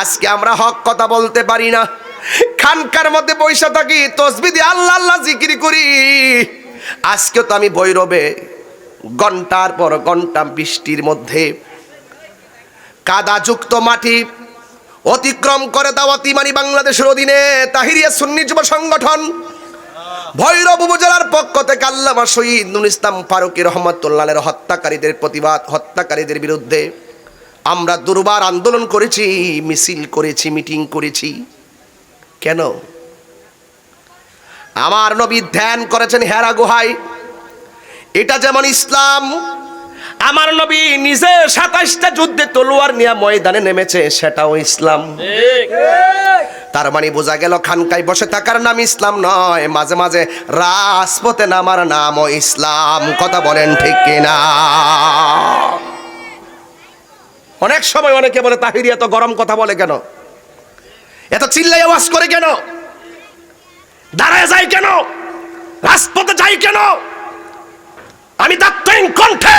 আজকে আমরা হক কথা বলতে পারি না। খানকার মধ্যে পয়সা থাকি, তসবি দিয়ে আল্লাহ আল্লাহ জিকির করি। আজকে তো আমি বৈরবে ঘণ্টার পর ঘণ্টা বৃষ্টির মধ্যে কাদাযুক্ত মাটি অতিক্রম করে দাওয়াতি মানি বাংলাদেশের অধীনে তাহিরিয়া সুন্নি যুব সংগঠন ভৈরব উপজেলার পক্ষ থেকে আল্লামা শহীদ নুল ইসলাম ফারুকি রহমতুল্লাহের হত্যাকারীদের প্রতিবাদ, হত্যাকারীদের বিরুদ্ধে আমরা দুর্বার আন্দোলন করেছি মিছিল করেছি মিটিং করেছি। কেন? আমার নবী ধ্যান করেছেন হেরা গুহায় এটা যেমন ইসলাম আমার নবী নিজে সাতাশটা যুদ্ধে তলোয়ার নিয়ে ময়দানে নেমেছে সেটাও ইসলাম। তার মানে বোঝা গেল খানকায় বসে থাকার নাম ইসলাম নয় মাঝে মাঝে রাজপথে নামার নামও ইসলাম কথা বলেন ঠিক কিনা? অনেক সময় অনেকে বলে, তাহিরি, এত গরম কথা বলে কেন? এত চিল্লাই আওয়াজ করে কেন? দাঁড়ায় যায় কেন? রাজপথে যাই কেন? আমি দাত্তহীন কণ্ঠে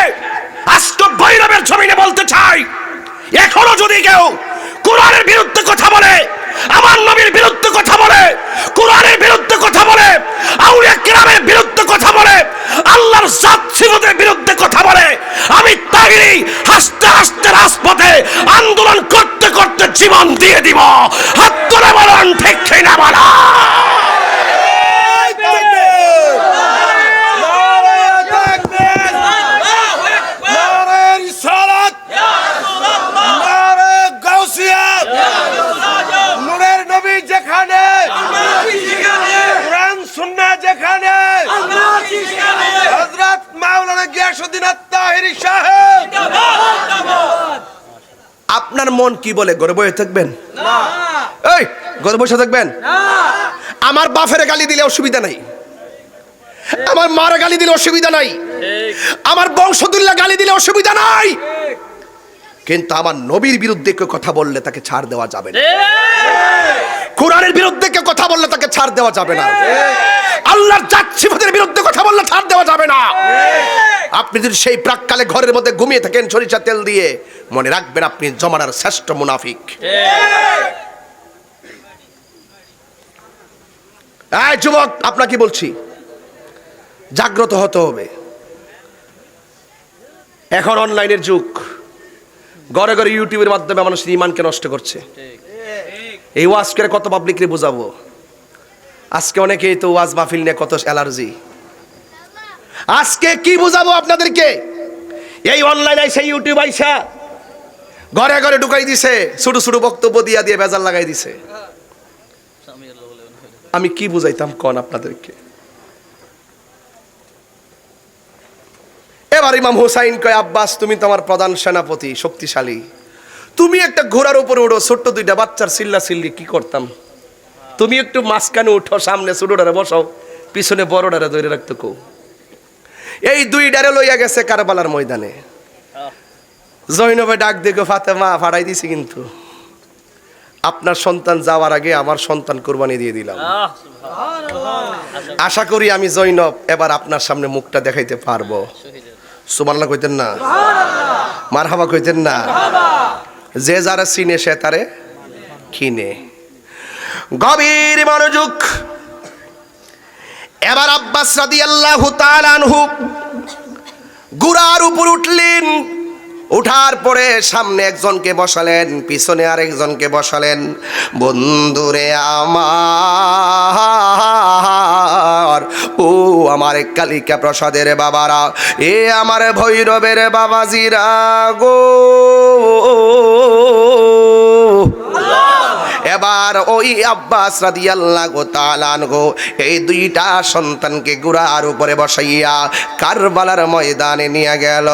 আজকে বৈরবের জমিনে বলতে চাই, এখনও যদি কেউ কোরআনের বিরুদ্ধে কথা বলে, আমার নবীর বিরুদ্ধে কথা বলে, কোরআনের বিরুদ্ধে কথা বলে, আউলিয়া কিরামের বিরুদ্ধে কথা বলে, আল্লাহর জাত সিফতের বিরুদ্ধে কথা বলে। আমি তাহিরি হাসতে হাসতে রাজপথে আন্দোলন করতে করতে জীবন দিয়ে দিব। হাত তুলে বলুন, ঠিক না বলা নূরের নবী যেখানে কোরআন সুন্নাহ যেখানে হযরত মাওলানা গিয়াসউদ্দিন আত-তাহিরি সাহেব আপনার মন কি বলে ঘরে বসে থাকবেন? এই ঘরে বসে থাকবেন? আমার বাফের গালি দিলে অসুবিধা নাই। আমার মার গালি দিলে অসুবিধা নাই। আমার বংশদুল্লা গালি দিলে অসুবিধা নাই। কিন্তু আমার নবীর বিরুদ্ধে কেউ কথা বললে তাকে ছাড় দেওয়া যাবে না। কোরআনের বিরুদ্ধে কেউ কথা বললে তাকে ছাড় দেওয়া যাবে না। আল্লাহর জাত সিফাতের বিরুদ্ধে কথা বললে ছাড় দেওয়া যাবে না। আপনি যদি সেই প্রাককালে ঘরের মধ্যে ঘুমিয়ে থাকেন সরিষা তেল দিয়ে মনে রাখবেন আপনি জমানার শ্রেষ্ঠ মুনাফিক। এই যুবক আপনাকে বলছি? জাগ্রত হতে হবে। এখন অনলাইনের যুগ। ঘরে ঘরে ইউটিউবের মাধ্যমে মানুষের ইমানকে নষ্ট করছে। এই ওয়াজ করে কত পাবলিকরে বোঝাবো? আজকে অনেকেই তো ওয়াজ মাহফিল নিয়ে কত অ্যালার্জি আজকে কি বুঝাবো আপনাদেরকে? এই অনলাইন আইসা ইউটিউব আইসা, ঘরে ঘরে ঢুকাই দিছে, ছোট ছোট বক্তব্য দিয়া দিয়ে বেজার লাগাই দিছে। আমি কি বুঝাইতাম কন আপনাদেরকে? এবার ইমাম হুসাইন কয় আব্বাস তুমি তোমার প্রধান সেনাপতি শক্তিশালী। তুমি একটা ঘোড়ার উপরে উঠো ছোট্ট দুইটা বাচ্চার চিল্লা চিল্লি কি করতাম? তুমি একটু মাঝখানে উঠো সামনে ছোটটারে বসাও পিছনে বড়টারে ধরে রাখতো কো এই দুই ডারে লইয়া গেছে কারবালার ময়দানে। জৈনবে ডাক দেখো ফাতেমা ফাড়াই দিছি কিন্তু। আপনার সন্তান যাওয়ার আগে আমার সন্তান কোরবানি দিয়ে দিলাম। আশা করি আমি জৈনব এবার আপনার সামনে মুখটা দেখাইতে পারব। সুবহানাল্লাহ কইতেন না। মার হাবা কইতেন না। যে যারা চিনে সে তারে কিনে। গভীর মনোযোগ। এবার আব্বাস রাদিয়াল্লাহু তাআলা আনহু গুড়ার উপর উঠলেন। উঠার পরে সামনে একজনকে বসালেন, পিছনে আরেকজনকে বসালেন। বন্ধুরে আমার, ও আমার কালিকা প্রসাদের বাবারা, এ আমার ভৈরবের বাবাজিরা গো। এবার ওই আব্বাস রাদিয়াল্লাহু তাআলা আনহু এই দুইটা সন্তানকে গুড়ার উপরে বসাইয়া কারবালার ময়দানে নিয়ে গেল।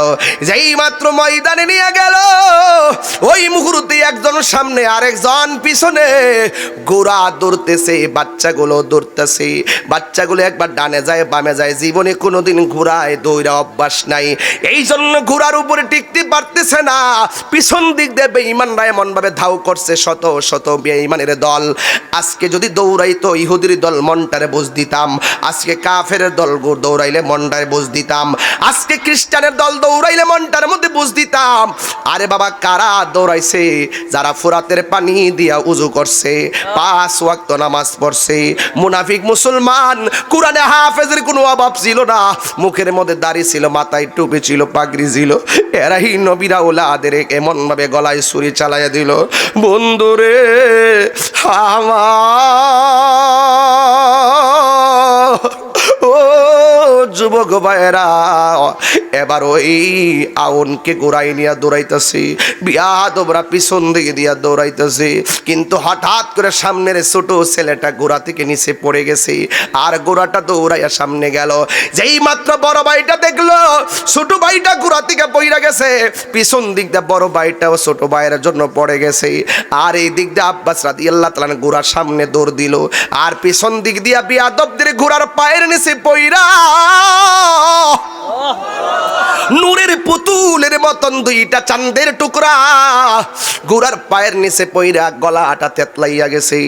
যেই মাত্র ময়দানে নিয়ে গেল, ওই মুহূর্তে একজন সামনে আরেকজন পিছনে গোড়া দৌড়তেছে, বাচ্চাগুলো দৌড়তেছে। বাচ্চাগুলো একবার ডানে যায়, বামে যায়, জীবনে কোনোদিন ঘোড়ায় দৌড়া অভ্যাস নাই। এই জন্য ঘোড়ার উপরে টিকতে পারতেছে না। পিছন দিক দিয়ে বেঈমানরা এমন ভাবে ধাও করছে, শত শত বেঈমানের দল। আজকে যদি দৌড়াইতো ইহুদির দল, মনটারে বুঝ দিতাম। আজকে কাফের দল দৌড়াইলে মনটারে বুঝ দিতাম। আজকে খ্রিস্টানের দল দৌড়াইলে মনটার মধ্যে বুঝ দিতাম। আরে বাবা, কারা দৌড়াইছে? যারা ফুরাতের পানি দিয়া উজু করছে, পাঁচ ওয়াক্ত নামাজ পড়ছে। মুনাফিক মুসলমান, কোরআনে হাফেজের কোনো অভাব ছিল না। মুখের মধ্যে দাড়ি ছিল, মাথায় টুপি ছিল, পাগড়ি ছিল। এরাই নবীরা ওলাদের এমন ভাবে গলায় ছুরি চালাইয়া দিল। বন্ধুরে আমার যুবক ভাইরা এবার ওই আউনকে গোড়াই নিয়ে দৌড়াইতেছি। বিয়া তোমরা পিছন দিকে দিয়া দৌড়াইতেছি। কিন্তু হঠাৎ করে সামনের ছোট ছেলেটা গোড়া থেকে নিচে পড়ে গেছে। আর গোড়াটা দৌড়াইয়া সামনে গেল। যেই মাত্র বড় ভাইটা দেখল, ছোট ভাইটা গোড়া থেকে পইরা গেছে। পিছন দিক দিয়ে বড় ভাইটাও ছোট ভাইয়ের জন্য পড়ে গেছে। আর এই দিক দিয়ে আব্বাস রাদি আল্লাহ তালান গোড়ার সামনে দৌড় দিল। আর পিছন দিক দিয়া বিয়াদবদের ঘোড়ার পায়ের নিচে পইরা নূরের পুতুলের মতন দুইটা চাঁদের টুকরা। গোড়ার পায়ের নিচে পইরা গলাটা তেতলাইয়া গেছে,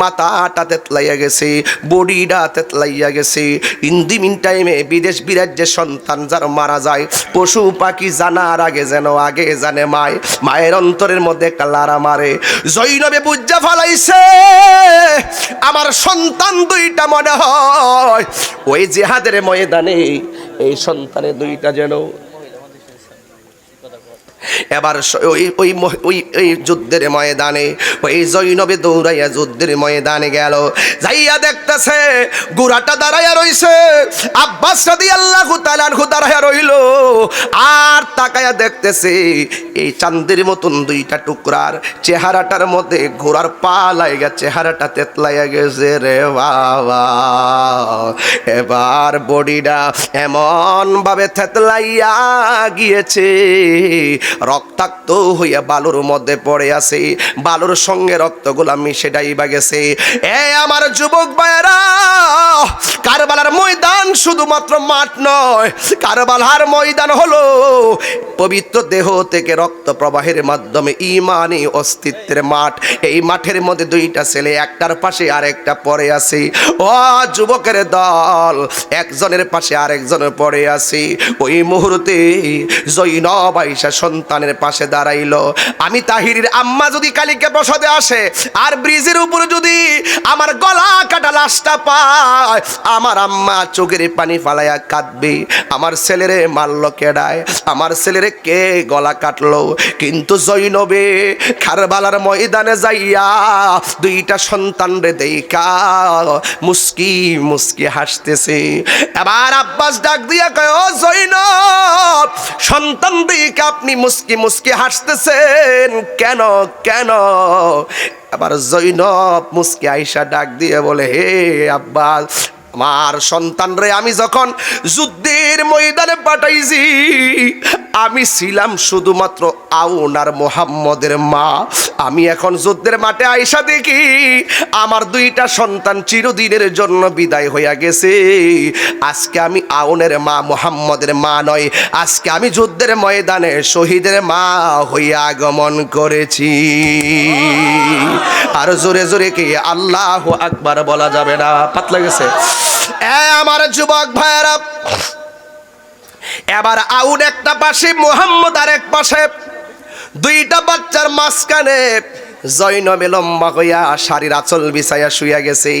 মাথাটা তেতলাইয়া গেছে, বডিটা তেতলাইয়া গেছে। ইন্দি মিন টাইমে বিদেশ বিরাজ্যের সন্তান যার মারা যায়, পশু পাখি জানার আগে যেন আগে জানে মায়। মায়ের অন্তরের মধ্যে কালারা মারে, জৈনবে বুজ্জা ফালাইছে। আমার সন্তান দুইটা মনে হয়, ওই জেহাদের ময়দানে এই সন্তানের দুইটা যেন এবার ওই ওই ওই যুদ্ধের ময়দানে, ওই জৈনবে দৌড়াইয়া যুদ্ধের ময়দানে গেল। যাইয়া দেখতেছে, গুড়াটা দাঁড়াইয়া রইছে। আব্বাস আল্লাহ তালানহু দাঁড়াইয়া রইল। আর তাকায়া দেখতেছে, এই চান্দের মতন দুইটা টুকরার চেহারাটার মধ্যে ঘোড়ার পা লাইগা, চেহারাটা তেতলাইয়া গেছে রে বাবা। এবার বডিটা এমন ভাবে থেতলাইয়া গিয়েছে রক্তাক্ত হইয়া বালুর মধ্যে পড়ে আছে। বালুর সঙ্গে রক্তগুলা মিশে ডাইবা গেছে। এ আমার যুবক ভাইয়েরা, কারবালার ময়দান শুধুমাত্র মাঠ নয়, কারবালার ময়দান হলো পবিত্র দেহ থেকে রক্ত প্রবাহের মাধ্যমে ইমানি অস্তিত্বের মাঠ। এই মাঠের মধ্যে দুইটা ছেলে, একটার পাশে আরেকটা পড়ে আছে। ও যুবকের দল, একজনের পাশে আরেকজনের পড়ে আছে। ওই মুহূর্তে জৈনব আইসা সন্তানের পাশে দাঁড়াইলো। আমি তাহিরের আম্মা যদি কালিকে প্রসাদে আসে, আর ব্রিজের উপরে যদি আমার গলা কাটা লাশটা পায়, আমার আম্মা চোখের পানি ফালাইয়া কাঁদবে। আমার ছেলেরে মারল কেডায়, আমার ছেলেরে কে গলা কাটলো? কিন্তু জৈনবে খারবালার ময়দানে যাইয়া দুইটা সন্তান রে দেইকা মুস্কি মুস্কি হাসতেছে। এবার আব্বাস ডাক দিয়া কয়, ও জৈনব, সন্তান দিকে আপনি মুস্কি মুস্কি হাসতেছেন, কেন কেন? আবার জৈনব মুস্কি আইসা ডাক দিয়ে বলে, হে আব্বাস আমার সন্তান রে আমি যখন যুদ্ধের ময়দানে পাঠাইছি আমি ছিলাম শুধুমাত্র আউন আর মোহাম্মদের মা। আমি এখন যুদ্ধের মাঠে আইসা দেখি, আমার দুইটা সন্তান চিরদিনের জন্য বিদায় হইয়া গেছে। আজকে আমি আউনের মা, মোহাম্মদের মা নয়, আজকে আমি যুদ্ধের ময়দানে শহীদের মা হইয়া আগমন করেছি। আর জোরে জোরে কি আল্লাহ আকবার বলা যাবে না? পাতলা গেছে। আমার যুবক ভাইয়েরা এবার আউন একটা পাশে, মোহাম্মদ আর এক পাশে। দুইটা বাচ্চার মাঝখানে জৈনবে লম্বা হইয়া শাড়ির আচল বিছাইয়া শুইয়া গেছে।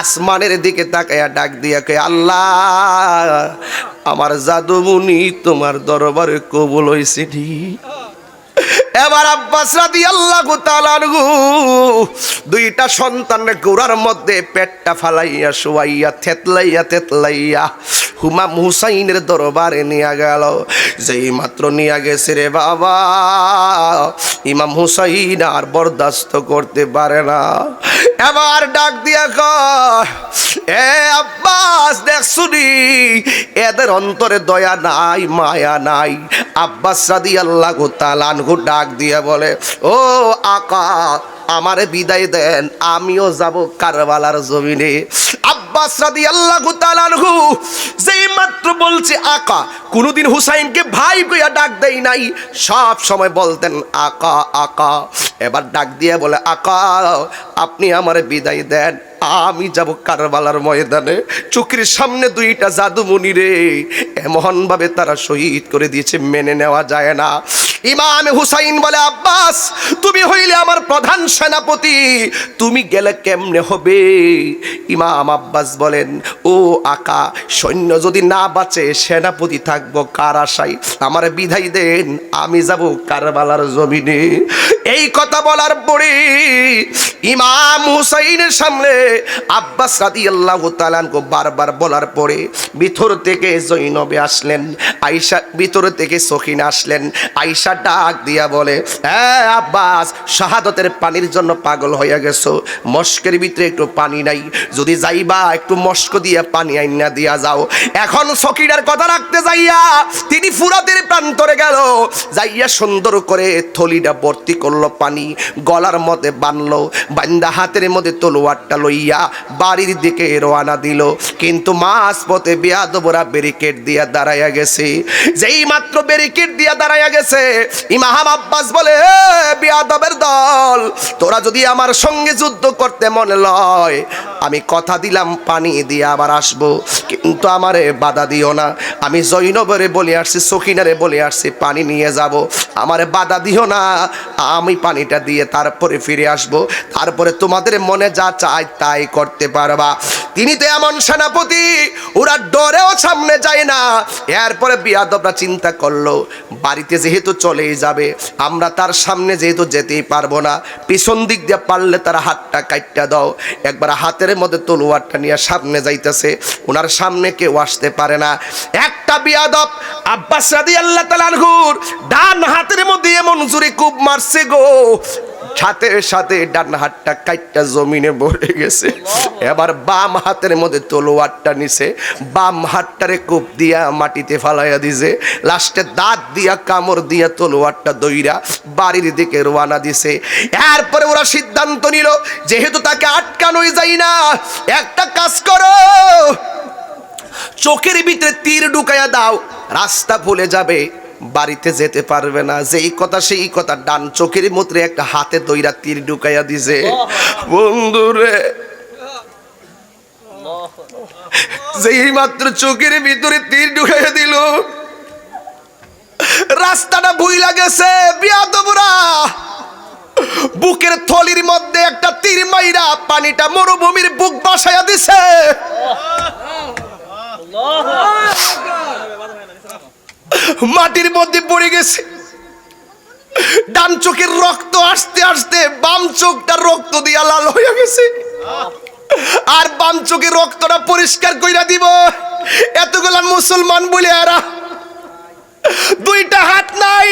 আসমানের দিকে তাকাইয়া ডাক দিয়া কে আল্লাহ, আমার জাদুমুনি তোমার দরবারে কবুল হয়েছে এবার আব্বাস রাদি আল্লাহ দুইটা সন্তানের গোড়ার মধ্যে পেটটা ফালাইয়া, শুয়াইয়া, থেতলাইয়া থেতলাইয়া হুমাম হুসাইনের দরবারে নিয়ে গেল। যেই মাত্র নিয়ে গেছে রে বাবা, ইমাম হুসাইন আর বরদাস্ত করতে পারে না। এবার ডাক দিয়া কয়, এ আব্বাস, দেখ শুনি, এদের অন্তরে দয়া নাই, মায়া নাই। আব্বাস রাদি আল্লাহ তালানহু ডাক দিয়ে বলে, ও আকা, আমারে বিদায় দেন, আমিও যাব কারবালার জমিনে। আব্বাস রাদি আল্লাহ তালানহু যেই মাত্র বলছে আকা, কোনোদিন হুসাইনকে ভাই কইয়া ডাক দেই নাই। সব সময় বলতেন, আকা আকা। এবার ডাক দিয়ে বলে, আকা, আপনি আমারে বিদায় দেন। আমি যাব কারবালার ময়দানে। চোখের সামনে দুইটা জাদুমণি রে। এমন ভাবে তারা শহীদ করে দিয়েছে, মেনে নেওয়া যায় না। ইমাম হুসাইন বলে, আব্বাস, তুমি হইলে আমার প্রধান সেনাপতি। তুমি গেলে কেমনে হবে? ইমাম আব্বাস বলেন, ও আকা, সৈন্য যদি না বাঁচে, সেনাপতি থাকব কার আশায়? আমার বিধাই দেন, আমি যাব কারবালার জমিনে। এই কথা বলার পরে ইমাম হুসাইনের সামনে আব্বাস রাদি আল্লাহ তালানকে বারবার বলার পরে ভিতর থেকে জৈনবে আসলেন আইসা ভিতর থেকে সখিন আসলেন আইসা ডাক দিয়া বলে হ্যাঁ আব্বাস, শাহাদতের পানির জন্য পাগল হইয়া গেছো। মস্কের ভিতরে একটু পানি নাই। যদি যাইবা, একটু মস্ক দিয়া পানি আইনা দিয়া যাও। এখন সকিনার কথা রাখতে যাইয়া তিনি ফুরাতের প্রান্তরে গেল। যাইয়া সুন্দর করে থলিটা ভর্তি করল, পানি গলার মধ্যে বানলো, বান্দা হাতের মধ্যে তলোয়ারটা লইয়া বাড়ির দিকে রওনা দিল। কিন্তু মাস পথে বেয়াদবরা ব্যারিকেড দিয়া দাঁড়াইয়া গেছে। যেই মাত্র ব্যারিকেড দিয়া দাঁড়াইয়া গেছে ইমাম আব্বাস বলে "এ, বেয়াদবের দল তোরা যদি আমার সঙ্গে যুদ্ধ করতে মনে লয় আমি কথা দিলাম পানি দিয়ে আবার আসব। কিন্তু আমারে বাধা দিও না। আমি জৈনবরে বলে আসছি সখিনারে বলে আসছি পানি নিয়ে যাব। আমারে বাধা দিও না। আমি পানিটা দিয়ে তারপরে ফিরে আসব। তারপরে তোমাদের মনে যা চাই তাই করতে পারবা। তিনি তো এমন সেনাপতি ওরা ডরেও সামনে যায় না। এরপরে বিয়াদবরা চিন্তা করল বাড়িতে যেহেতু চলেই যাবে। আমরা তার সামনে যেহেতু যেতেই পারব না, পিছন দিক দিয়ে পারলে তার হাতটা কাটটা দাও। একবার হাতের মধ্যে তলোয়ারটা নিয়ে সামনে যাইতেছে ওনার সামনে কেউ আসতে পারে না। একটা বিয়াদব আব্বাস রাদি আল্লাহ তালানহুর ডান হাতের মধ্যে এমন জুড়ে কূপ মারছে গো। সাথে সাথে ডান হাতটা কাইটটা জমিনে পড়ে গেছে। এবার বাম হাতের মধ্যে তলোয়ারটা নিছে। বাম হাতটারে কূপ দিয়া মাটিতে ফালাইয়া দিছে। লাস্টে দাঁত দিয়া কামড় দিয়া তলোয়ারটা দইরা বাড়ির দিকে রওনা দিছে। এরপরে ওরা সিদ্ধান্ত নিল যেহেতু তাকে আটকানোই যায় না একটা কাজ করো। চোখের ভিতরে তীর ঢুকাইয়া দাও রাস্তা ভুলে যাবে। বাড়িতে যেতে পারবে না। যেই কথা সেই কথা ডান চোখের মধ্যে একটা হাতে দইরা তীর ঢুকাইয়া দিছে। বন্ধুরে যেই মাত্র চোখের ভিতরে তীর ঢুকাইয়া দিল রাস্তাটা ভুইলা গেছে বিয়াদবরা। বুকের থলির মধ্যে একটা তীর মাইরা পানিটা মরুভূমির বুক বাসায়া দিছে। মাটির মধ্যে পড়ে গেছে। ডান চোখের রক্ত আসতে আসতে বাম চোখটা রক্ত দিয়া লাল হয়ে গেছে। আর বাম চোখের রক্তটা পরিষ্কার কইরা দিব। এতগুলা মুসলমান বলে এরা দুইটা হাত নাই।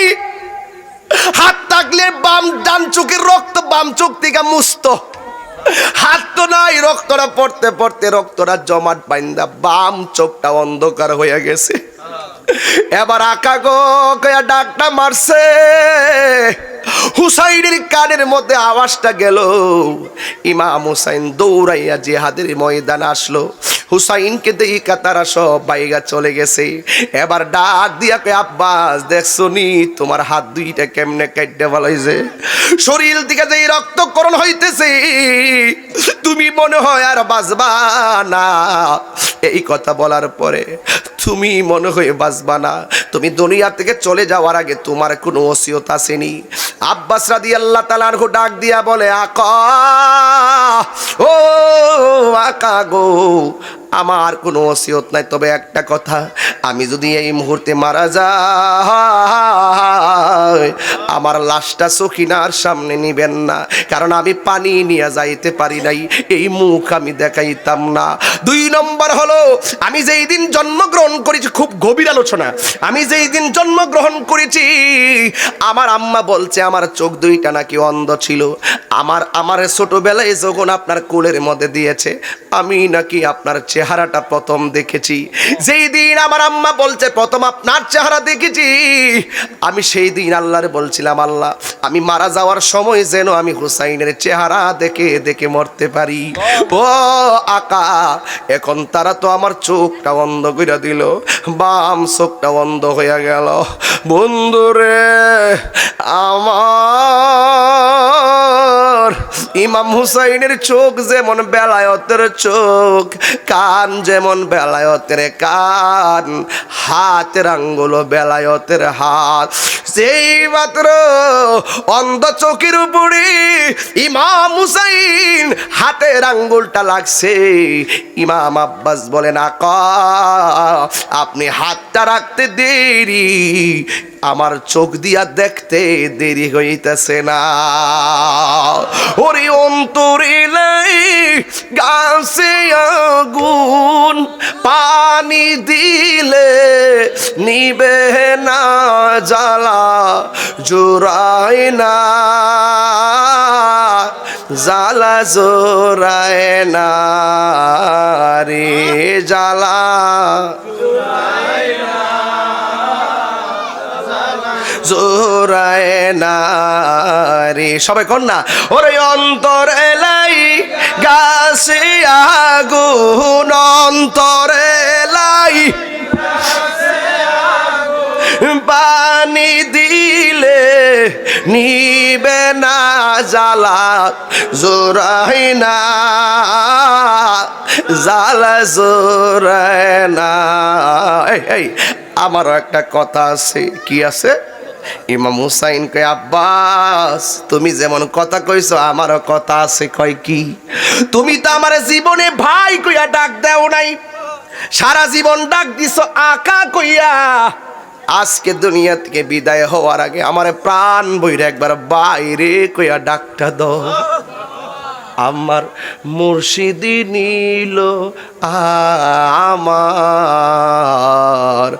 হাত থাকলে বাম, ডান চোখের রক্ত বাম চোখ থেকে মুস্ত হাত তো নাই রক্তরা পড়তে পড়তে রক্তরা জমাট বাইন্দা বাম চোখটা অন্ধকার হয়ে গেছে। এবার আকা গো ডাকটা মারছে। হুসাইনের কানের মধ্যে আওয়াজটা গেল। ইমাম হুসাইন দৌড়াইয়া জিহাদের ময়দান আসলো। হুসাইনকে দেখি কাতারা সব বাইগা চলে গেছে। এবার ডাক দিয়া কে আব্বাস, দেখছ নি, তোমার হাত দুইটা কেমনে কাটতে বলাইছে শরীর দিকে যে রক্তকরণ হইতেছে, তুমি মনে হয় আর বাঁচবা না। এই কথা বলার পরে তুমি মনে হয়ে বাঁচবা না। তুমি দুনিয়া থেকে চলে যাওয়ার আগে তোমার কোনো ওসিয়ত আসেনি। আব্বাস রাদি আল্লাহ তালার ডাক দিয়া বলে, আকা, ও আকা গো আমার কোনো ওসিয়ত নাই। তবে একটা কথা, আমি যদি এই মুহূর্তে মারা যাই, আমার লাশটা সখিনার সামনে নিবেন না, কারণ আমি পানি নিয়ে যাইতে পারি নাই, এই মুখ আমি দেখাইতাম না। দুই নম্বর হলো, আমি যেই দিন জন্মগ্রহণ করেছি, খুব গভীর আলোচনা, আমি যেই দিন জন্মগ্রহণ করেছি, আমার আম্মা বলছে, আমার চোখ দুইটা নাকি অন্ধ ছিল, আমার আমার ছোটবেলায় যখন আপনার কোলের মধ্যে দিয়েছে, আমি নাকি আপনার চেহারা চেহারাটা প্রথম দেখেছি। যেই দিন আমার আম্মা বলছে, প্রথম আপনার চেহারা দেখেছি। আমি সেই দিন আল্লাহরে বলছিলাম, আল্লাহ, আমি মারা যাওয়ার সময় যেন আমি হুসাইনের চেহারা দেখে দেখে মরতে পারি। ও আকা, এখন তারা তো আমার চোখটা বন্ধ করে দিল, বাম চোখটা বন্ধ হয়ে গেল। বন্ধুরে, আমার ইমাম হুসাইনের চোখ যেমন বেলায়তের চোখ, কান যেমন বেলায়তের কান, হাতের আঙ্গুলো বেলায়তের হাত। সেই মাত্র অন্ধ চোখের উপরে ইমাম হুসাইন হাতের আঙ্গুলটা লাগছে, ইমাম আব্বাস বলেন আকা আপনি হাতটা রাখতে দেরি, আমার চোখ দিয়া দেখতে দেরি হইতেছে না। ওরে অন্তরে লাই গাছে আগুন, পানি দিলে নিবে না জ্বালা, জোড়ায় না, জ্বালা জোড়ায় না রে জ্বালা। জোরায় না রে সবাই কর না। ওরে অন্তর এলাই, গাছে আগুন, অন্তর এলাই। পানি দিলে নিবে না জ্বালা জোরাই না। জ্বালা জোরায় না। আমারও একটা কথা আছে, কি আছে? ইমাম হুসাইন কয়, আব্বাস, তুমি যেমন কথা কইছো, আমারও কথা আছে, কয় কি? তুমি তো আমার জীবনে ভাই কইয়া ডাক দেও নাই। সারা জীবন ডাক দিছো আকা কইয়া। আজকে দুনিয়া থেকে বিদায় হওয়ার আগে আমার প্রাণ বইরে একবার বাইরে কইয়া ডাকটা দাও। আমার মুর্শিদি নীল আমার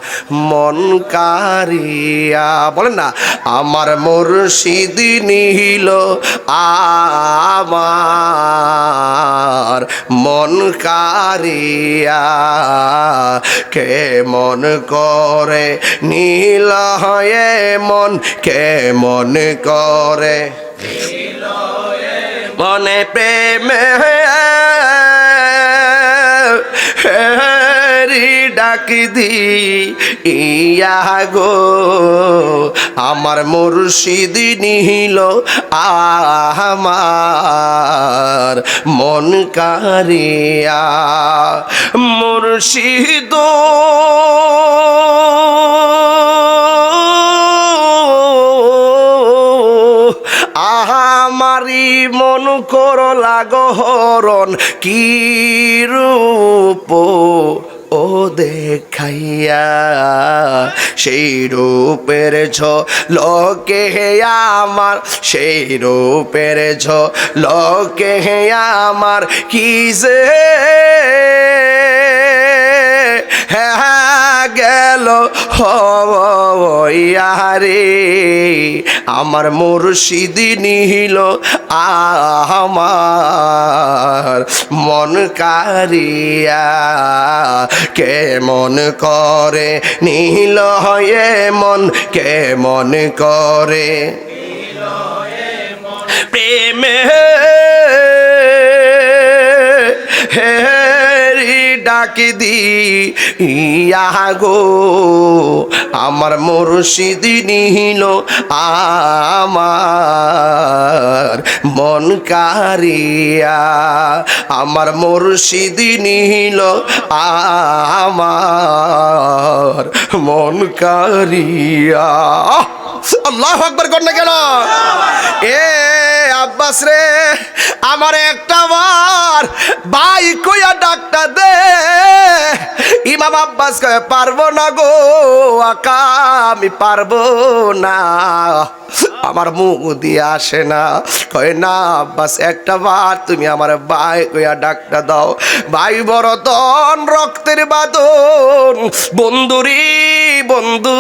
মন কারিয়া। বলেন না, আমার মুর্শিদি নীল আমার মন কারিয়া। কে মন করে নীল হয়ে মন কে মন করে মনে প্রেমে ডাক দি ইয়া গো আমার মুর্শিদ নিহিল আমার মন কারিয়া। মুর্শিদ আহামারি মন কর লাগহরণ, কি রূপ ও দেখাইয়া? সেই রূপের ছ লোকে আমার, সেই রূপের ছ লোকে আমার, কি যে হ্যাঁ গেল হইয়ারে আমার মুর্শিদি নিহিল আমার মন কারিয়া। কে মন করে নীল হয়ে মন কে মন করে প্রেমে। হেরি ডাক দি ইয়া গো, আমার মুর্শিদি নিহিল আমার মন কারিয়া। আমার মুর্শিদি নিহিল আমার মন কারিয়া। আল্লাহ আকবর কর না কেন? এ আব্বাস রে, আমার একটা বার ভাই কইয়া ডাকটা দে। ইমাম আব্বাস কয়ে, পারব না গো আকা, আমি পারব না। আমার মুখ দিয়ে আসে না। কয়, না আব্বাস, একটা বার তুমি আমার ভাই কইয়া ডাকটা দাও। ভাই বড় দন রক্তের বাদন বন্ধুরি বন্ধু।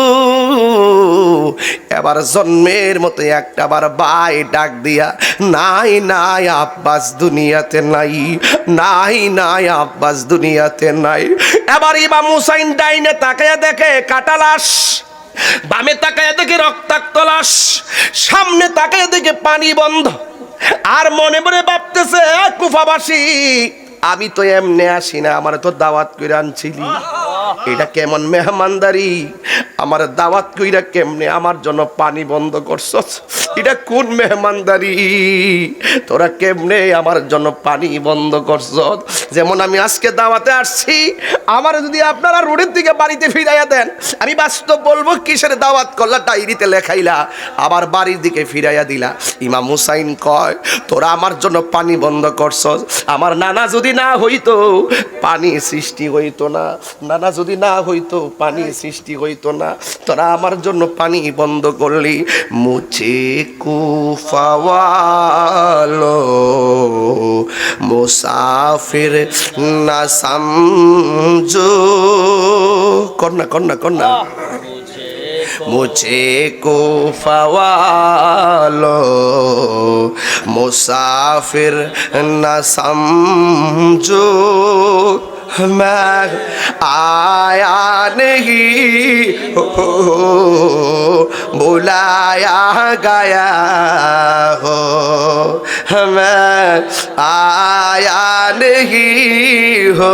এবার জন্মের মতো একটা বার বাই ডাক দিয়া নাই নাই আব্বাস দুনিয়াতে নাই নাই নাই আব্বাস দুনিয়াতে নাই। এবার ইমাম হুসাইন ডাইনে তাকায় দেখে কাটালাস বামে তাকায় দেখে রক্তাক্ত লাশ সামনে তাকায় দেখে পানি বন্ধ। আর মনে মনে ভাবতেছে "এ, কুফাবাসী আমি তো এমনি আসি না, আমার তো দাওয়াত করে আনছিলি। এটা কেমন মেহমানদারি? আমার দাওয়াত কইরা কেমনে আমার জন্য পানি বন্ধ করছস? এটা কোন মেহমানদারি? তোরা কেমনে আমার জন্য পানি বন্ধ করছস? যেমন আমি আজকে দাওয়াতে আসছি, আমার যদি আপনারা রোডের দিকে বাড়িতে ফিরাইয়া দেন, আমি বাস্তব বলব কিসের দাওয়াত করলা, ডায়েরিতে লেখাইলা, আবার বাড়ির দিকে ফিরাইয়া দিলা। ইমাম হুসাইন কয়, তোরা আমার জন্য পানি বন্ধ করছস। আমার নানা যদি না হইতো, পানি সৃষ্টি হইতো না। নানা, যদি না হইতো, পানি সৃষ্টি হইতো না। তোরা আমার জন্য পানি বন্ধ করলি, মুছে কুফাওয়ালো মুসাফির না সমঝো কন্যা কন্যা কন্যা मुझे को फवालो मुसाफिर न समझो मैं आया नहीं हो बुलाया गया हो मैं आया नहीं हो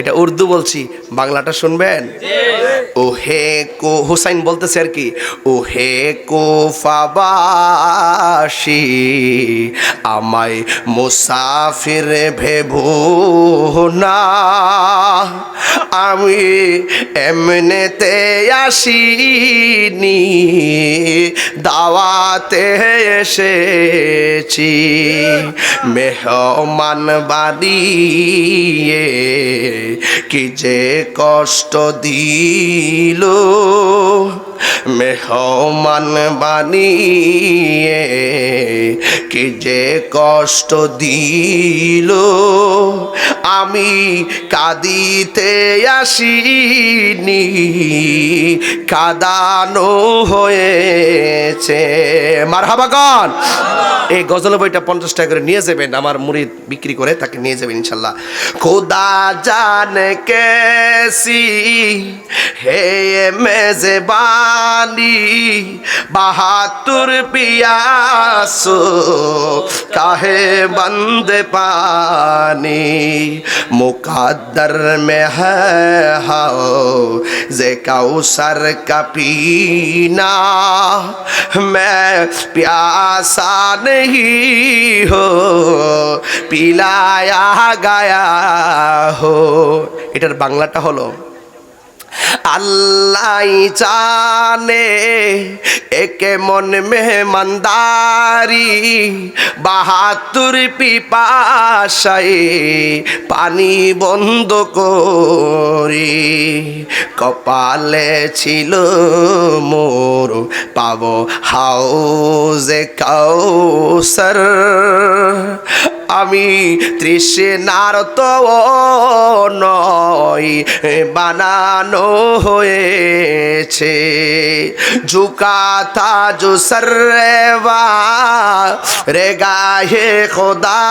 এটা উর্দু বলছি, বাংলাটা শুনবেন? ও হে কো, হুসাইন বলতেছে আর কি, ও হে কো ফাবাসি, আমায় মুসাফির ভেবো না। আমি এমনেতে আসিনি দাওয়াতে এসেছি। মেহমান বাড়িয়ে কি যে কষ্ট দিল। মেহমান বানিয়ে কি যে কষ্ট দিল। আমি কাঁদিতে আসিনি, কাদানো হয়েছে। মার হাবাগন এই গজল বইটা পঞ্চাশ টাকা করে নিয়ে যাবেন, আমার মুড়ি বিক্রি করে তাকে নিয়ে যাবেন ইনশাল্লাহ। খোদা জান কেসি, হে মেজবানি বাহাতুর পিয়াসো কাহে বন্দ পানি मुकद्दर में है हाओ जे कौसर का पीना मैं प्यासा नहीं हो পিলায়া গায়া হো এটার বাংলাটা হলো আল্লাহ জানে, একে মন মেহমানদারি বাহাতুর পিপাসায় পানি বন্ধ করি। কপালে ছিল মোর পাবো হাউজে কাউসার আমি তৃষ্ণার তো নয় বানানো হয়েছে। ঝুকাতা জু সরে রে গাহে খোদা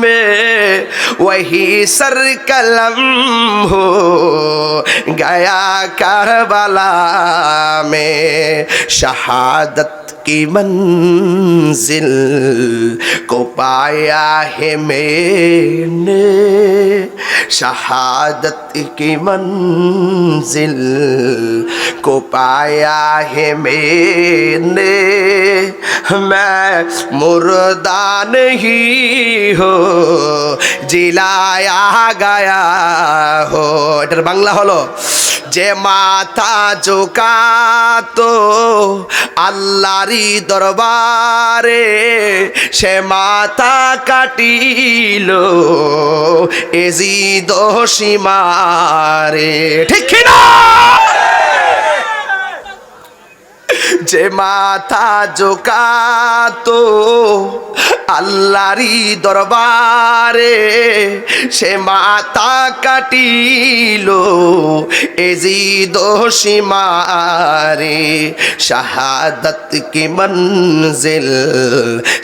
মে, ওহি সর কলম হো, গয়া কারবালা মে। শাহাদত کی منزل کو پایا ہے میں نے شہادت की मंजिल को पाया है मैंने मैं मुर्दा नहीं हो জিলায়া গায়া হো এটার বাংলা হলো যে মাথা জোকাতো আল্লাহরি দরবারে সে মাথা কাটিল এজি দোষিমারে ঠিক না যে মাথা জোকাতো আল্লাহরি দরবারে, সে মাথা কাটিল এজি দোষী মারে শাহাদত কি মঞ্জিল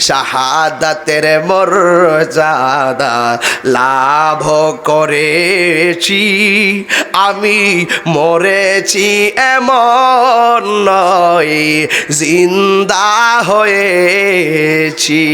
শাহাদতের মর্যাদা লাভ করেছি। আমি মরেছি এমন নয়। জিন্দা হয়েছি।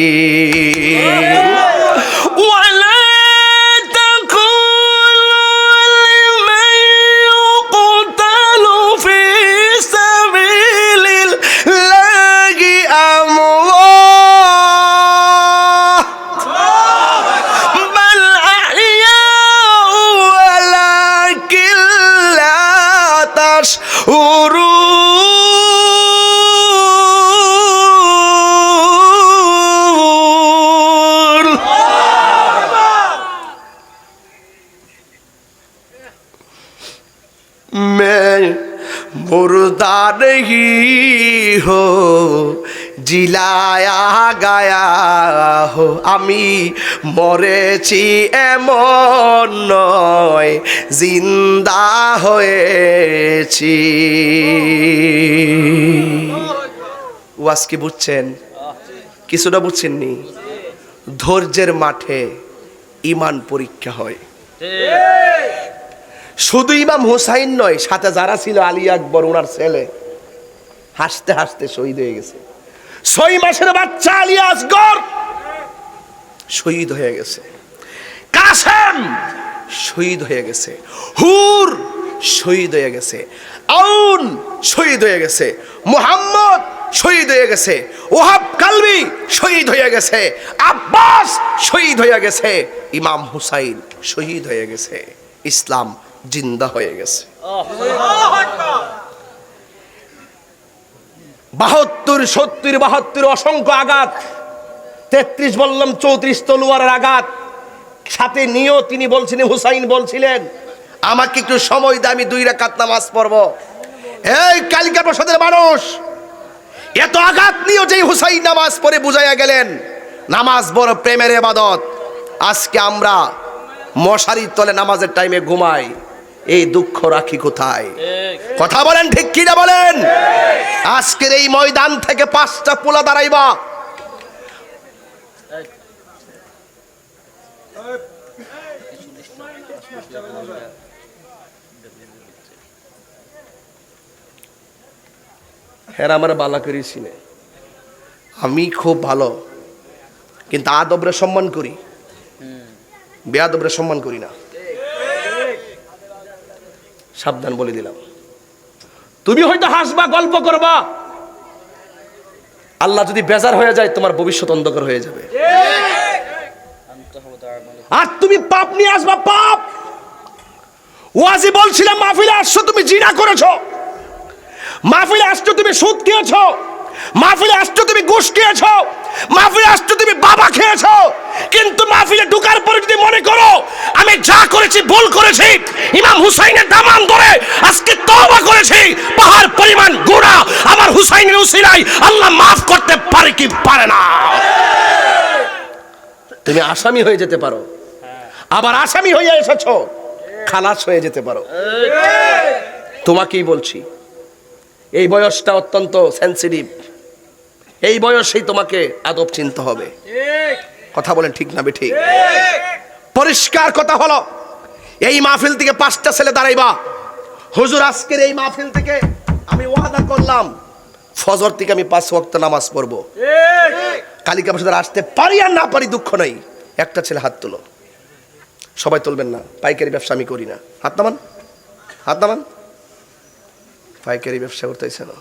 हो জিলায়া গায়া হো। আমি মরেছি এমন নয় জিন্দা হয়েছি। ওয়াজ কি বুঝছেন? কিছুটা বুঝছেননি? ধৈর্যের মাঠে ইমান পরীক্ষা হয়। শুধু ইমাম হুসাইন নয় সাথে যারা ছিল আলী আকবর ওনার ছেলে হাসতে হাসতে শহীদ হয়ে গেছে ছয় মাসের বাচ্চা আলী আসগর শহীদ হয়ে গেছে কাসেম শহীদ হয়ে গেছে হুর শহীদ হয়ে গেছে আউন শহীদ হয়ে গেছে মুহাম্মদ শহীদ হয়ে গেছে ওহাব কালবি শহীদ হয়ে গেছে আব্বাস শহীদ হয়ে গেছে ইমাম হুসাইন শহীদ হয়ে গেছে ইসলাম জিন্দা হয়ে গেছে বাহাত্তর, সত্তর, বাহাত্তর অসংখ্য আঘাত। তেত্রিশ বললাম, চৌত্রিশ তলোয়ারের আঘাত। সাথে নিয়েও তিনি বলছিলেন, হুসাইন বলছিলেন, আমাকে একটু সময় দে আমি দুই রাকাত নামাজ পড়ব। এই কালিকা প্রসাদের মানুষ, এত আঘাত নিয়েও যে হুসাইন নামাজ পড়ে বুঝাইয়া গেলেন, নামাজ বড় প্রেমের এবাদত আজকে আমরা মশারির তলে নামাজের টাইমে ঘুমাই। এই দুঃখ রাখি কোথায়? কথা বলেন ঠিক কিনা বলেন? আজকের এই ময়দান থেকে পাঁচটা পোলা দাঁড়াইবা। হ্যাঁ আমার বালা করেছি নে। আমি খুব ভালো কিন্তু আদবরে সম্মান করি। বেয়াদবরে সম্মান করি না। সাবধান বলে দিলাম। তুমি হয়তো হাসবা, গল্প করবা। আল্লাহ যদি বেজার হয়ে যায়, তোমার ভবিষ্যৎ অন্ধকার হয়ে যাবে। আর তুমি পাপ নিয়ে আসবা, পাপ। ওয়াজি বলছিলাম মাহফিলে আসছো, তুমি জিনা করেছ। মাহফিলে আসছো, তুমি সুদ খেয়েছো। মাহফিলে আসছো, তুমি ঘুষ খেয়েছো। মাহফিলে আসছো, তুমি বাবা খেয়েছো। কিন্তু মাহফিলে ঢুকার পরে যদি মনে করো, আমি যা করেছি, ভুল করেছি ইমাম হুসাইনের দামান ধরে আজকে তওবা করেছি। পাহাড় পরিমাণ গুণা আমার হুসাইনের উসিলাই আল্লাহ মাফ করতে পারে কি পারে না। তুমি আসামি হয়ে যেতে পারো। আবার আসামি হয়ে এসেছ। খালাস হয়ে যেতে পারো। তোমাকেই বলছি এই বয়সটা অত্যন্ত সেন্সিটিভ এই বয়সেই তোমাকে আদব চিনতে হবে। কথা বলেন ঠিক না বে ঠিক। পরিষ্কার কথা হলো এই মাহফিল থেকে পাঁচটা ছেলে দাঁড়াইবা। হুজুর, আজকের এই মাহফিল থেকে আমি ওয়াদা করলাম, ফজর থেকে আমি পাঁচ ওয়াক্ত নামাজ পড়ব। কালিকা বসাদের আসতে পারি আর না পারি দুঃখ নাই। একটা ছেলে হাত তুলো। সবাই তুলবেন না, পাইকারি ব্যবসা আমি করি না। হাত নামান হাত নামান। পাইকারি ব্যবসা করতেছে না।